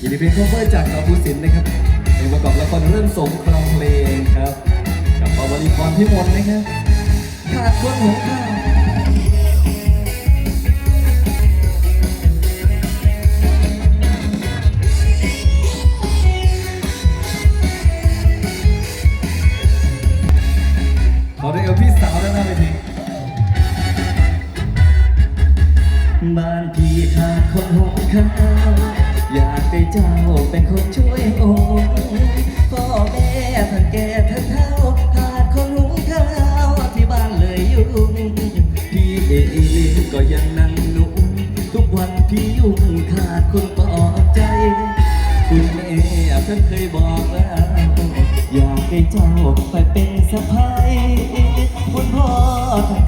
ยินดีเพลงโคเวอร์จากกับผู้สินนะครับเพลงประกอบละครเรื่องสงครามเพลงครับ กับปวลีพรพิมลนะครับขาดคนหัวข้าวขอเรียกกับพี่สาวด้านหน้าเวทีบ้านพี่ขาดคนหุงข้าว อยากได้เจ้าเป็นคนช่วยโอนพ่อแม่ท่านแก่ท่านเฒ่าขาดคนหุงข้าวที่บ้านเลยยุ่งพี่เองก็ยังนั่งนุ่งทุกวันพี่ยุ่งขาดคนปลอบใจ คุณแม่ท่านเคยบอกแล้วอยากให้เจ้าไปเป็นสะพ้ายคุณพ่อท่าน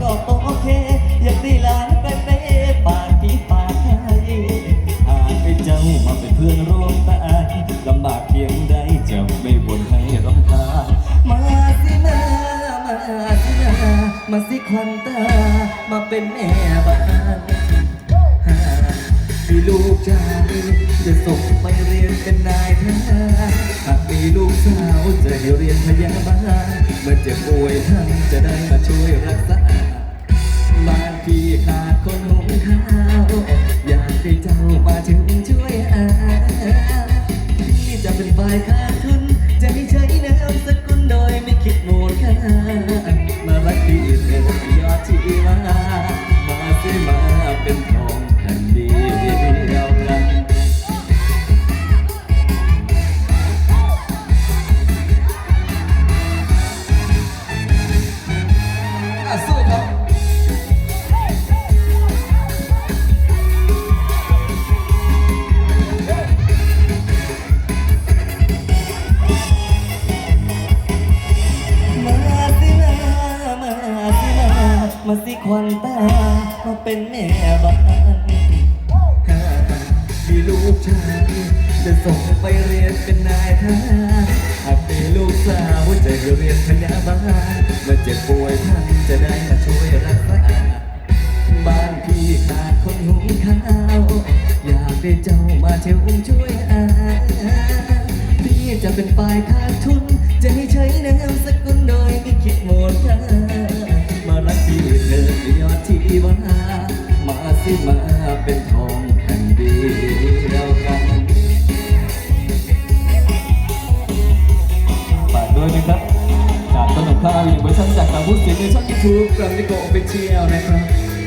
มาสิควันตา มาเป็นแม่บ้านมีลูกชายจะส่งไปเรียนเป็นนายทหารหากมีลูกสาวจะให้เรียนพยาบาลเมื่อเจ็บป่วยท่านจะได้มาช่วยรักษาบ้านพี่ขาดคนหุงข้าวอยากให้เจ้ามาถึง อะสู้ครับมาสิมาสิมามาสิควันตา มาเป็นแม่บ้านถ้ามีลูกชายจะส่งไปเรียนเป็นนายทหารหากมีลูกสาวจะเรียนพยาบาล วยท่านจะได้มาช่วยรักษาบ้านพี่ขาดคนหุงข้าวอยากได้เจ้ามาเที่ยวช่วยอาพี่จะเป็นฝ่ายขาดทุน จะให้ใช้นามสกุลโดยไม่คิดหมดค่ามารักพี่เถิดยอดที่ว่ามาสิมาเป็นทองแผ่นดี ผู้เสียงในช่องยูทูบกรัมนิโกออฟฟิเชียลนะครับ